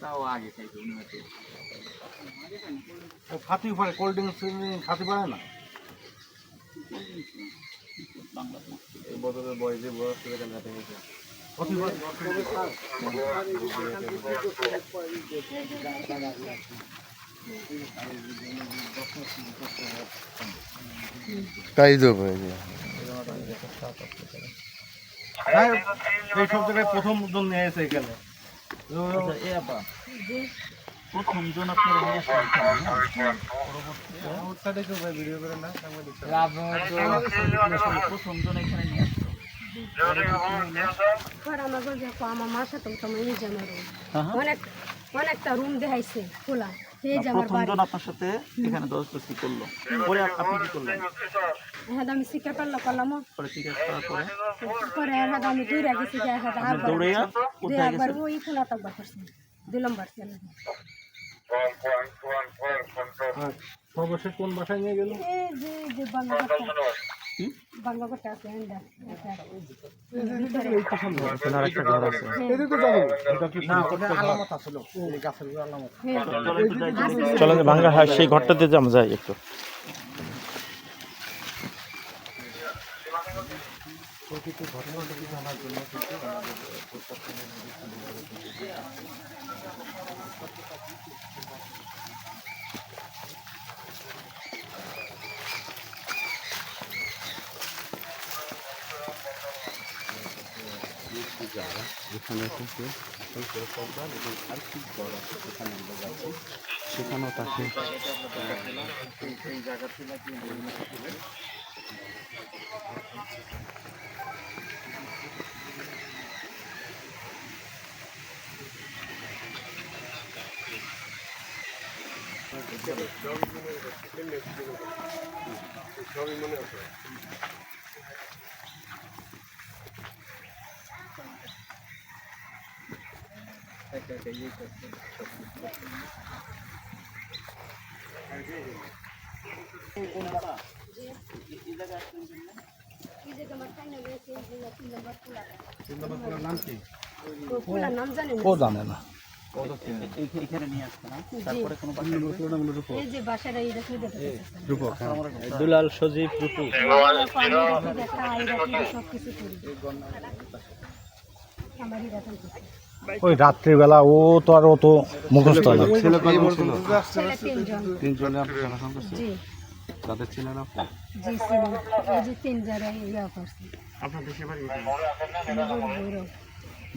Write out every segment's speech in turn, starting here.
তাও আগে খাইতো উনি হয়তো খাতি পারে কোল্ড ড্রিঙ্কস খাতি পারে না? এই বছরের বয়সে বয়স? করে কেন তাই এই সব জায়গায় প্রথম নিয়ে এসে এখানে। প্রথম জন আপনারা তো প্রথম জন এখানে নিয়ে আমার মার সাথে অনেক অনেকটা রুম দেখাইছে খোলা। এই জামার প্রথম বাড়ি জন আপনার সাথে এখানে দশ করল পরে আপনি কি করলেন হ্যাঁ আমি শিক্ষা পারলাম করলাম পরে জিজ্ঞেস করার পরে পরে হ্যাঁ আমি দৌড়ে গেছি যে হ্যাঁ আর কোথায় একবার ওই খোলা তাকবার করছি দুই নম্বর ছিল সর্বশেষ কোন বাসায় নিয়ে গেল এই যে কি? বাংলাঘাটটা আছে হ্যাঁ না ওটা আলামত আছিল এই গাছের উপর আলামত চলো যে ভাঙ্গা একটু যেখানে থেকে পরিকল্পনা এবং আর্থিক দর আছে সেখানে আমরা যাচ্ছি, সেখানেও তাকে খোলার নাম জানি না ও জানে না এই- এখানে নিয়ে আসছে না তারপরে কোনো বাসা এই যে বাসাটা এই দেখে দেখে দুলাল সজীব রূপু সব কিছু করি আমার এরকম কিছু ওই রাত্রিবেলা ও তো আর মুখস্থ না। তিনজনে। আপনি দেখাশোনা করছেন জি। তাদের ছিলেন আপনি জি ছিলেন এই যে তিন যারা ইয়া করছে। আপনার বাড়ি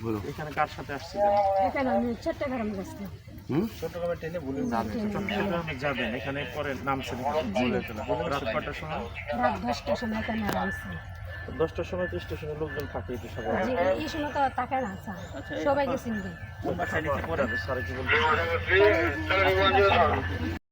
বলো। এখানে কার সাথে আসছিলেন এখানে আমি চট্টগ্রাম গেছি। হুম? চট্টগ্রামে যাবেন। এখানে পরে নামছেন বলে রাত কটার সময়? রাত দশটার সময় এখানে দশটার সময় তো স্টেশনে লোকজন থাকে একটু সবাই। এই সময় তো তাকে না সবাই গেছেন স্যার কি বলবেন?